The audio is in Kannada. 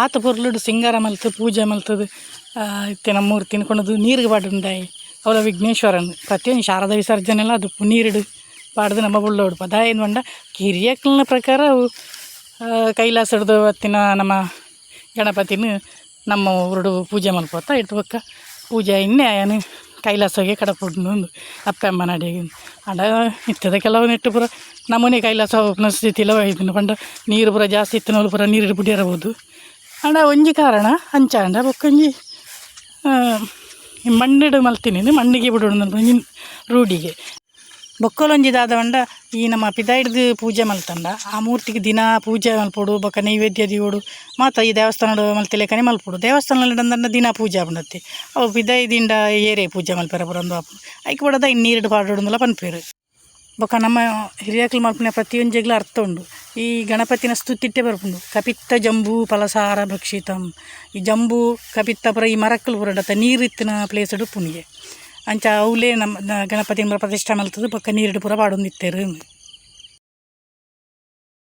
ಆತ ಪೊರ್ಲುಡು ಸಿಂಗಾರ ಮಲ್ತು ಪೂಜೆ ಮಲ್ತದು. ಇತ್ತೆ ನಮ್ಮೂರು ತಿನ್ಕೊಂಡದು ನೀರಿಗೆ ಬಾಡುಂಡಾಯಿ. ಅವಳ ವಿಘ್ನೇಶ್ವರನ್. ಪ್ರತಿಯೊಂದು ಶಾರದ ವಿಸರ್ಜನೆ ಎಲ್ಲ ಅದು ನೀರಿಡು ಪಾಡ್ದು ನಮ್ಮ ಬುಳ್ಳೋಡು ಪದ ಏನು ಬಂಡ? ಕಿರಿಯಕ್ಲನ ಪ್ರಕಾರ ಕೈಲಾಸಡ್ದು ಅವತ್ತಿನ ನಮ್ಮ ಗಣಪತಿನ ನಮ್ಮ ಊರುಡು ಪೂಜೆ ಮಲ್ಪೋತ ಇಟ್ಟು ಬೊಕ್ಕ ಪೂಜೆ ಇನ್ನೇ ಏನು ಕೈಲಾಸಗೆ ಕಡಪುಡ್ನು ಒಂದು ಅಪ್ಪಮ್ಮ ನಡಿಗೆ. ಅಂಡ, ಇತ್ತದ ಕೆಲವು ನೆಟ್ಟು ಪುರ ನಮ್ಮನೆ ಕೈಲಾಸ ಹೋಗ್ನ ಸ್ಥಿತಿ ಇಲ್ಲ ಇದನ್ನು ಪಂಡ ನೀರು ಪುರ ಜಾಸ್ತಿ ಇತ್ತು ಪುರ ನೀರು ಬಿಡಿ ಅಂಡ ಒಂಜಿ ಕಾರಣ, ಅಂಚ ಅಂಡ ಬೊಕ್ಕೊಂಜಿ ಮಣ್ಣಿಡು ಮಲ್ತೀನಿ ಮಣ್ಣಿಗೆ ಬಿಡೋಣ ರೂಢಿಗೆ. ಬೊಕ್ಕಲೊಂಜಿ ದಾದವಂಡ ಈ ನಮ್ಮ ಪಿದಾಯಿಡ್ದು ಪೂಜೆ ಮಲ್ತಂಡ ಆ ಮೂರ್ತಿಗೆ ದಿನ ಪೂಜೆ ಮಲ್ಪೊಡು, ಬೊಕ್ಕ ನೈವೇದ್ಯ ದಿವಡು ಮಾತ ಈ ದೇವಸ್ಥಾನದ ಮಲ್ತಿಲೇಕನೆ ಮಲ್ಪೊಡು. ದೇವಸ್ಥಾನದ ದಿನ ಪೂಜೆ ಆಪುಂಡತ್ತಿ. ಅವು ಪಿದಾಯ್ದಿಂದ ಏರೆ ಪೂಜೆ ಮಲ್ಪೆರ ಬರೋದು ಐಕ್ ಬಡದ ಇನ್ನೀರ್ಡು ಪಾಡೋಡುಂದಲ ಪನ್ಪೇರು. ಬೊಕ್ಕ ನಮ್ಮ ಹಿರಿಯಕ್ಲು ಮಲ್ಪನೆ ಪ್ರತಿಯೊಂಜಿಗ್ಲ ಅರ್ಥ ಉಂಡು. ಈ ಗಣಪತಿನ ಸ್ತುತಿಟ್ಟೆ ಬರ್ಪುಂಡು. ಕಪಿತ್ತ ಜಂಬೂ ಫಲಸಾರ ಭಕ್ಷಿತಂ. ಈ ಜಂಬೂ, ಕಪಿತ್ತ ಪುರ ಈ ಮರಕ್ಕಲು ಹೊರಡತ್ತ ನೀರಿತ್ತಿನ ಪ್ಲೇಸ್ಡು ಪುನಿಗೆ ಅಂಚ ಅವಲೇ ನಮ್ಮ ಗಣಪತಿ ಪ್ರತಿಷ್ಠೆ ಮಲ್ತದು ಪಕ್ಕ ನೀರಿಡು ಪೂರ ಪಾಡೊಂದಿತ್ತೇರು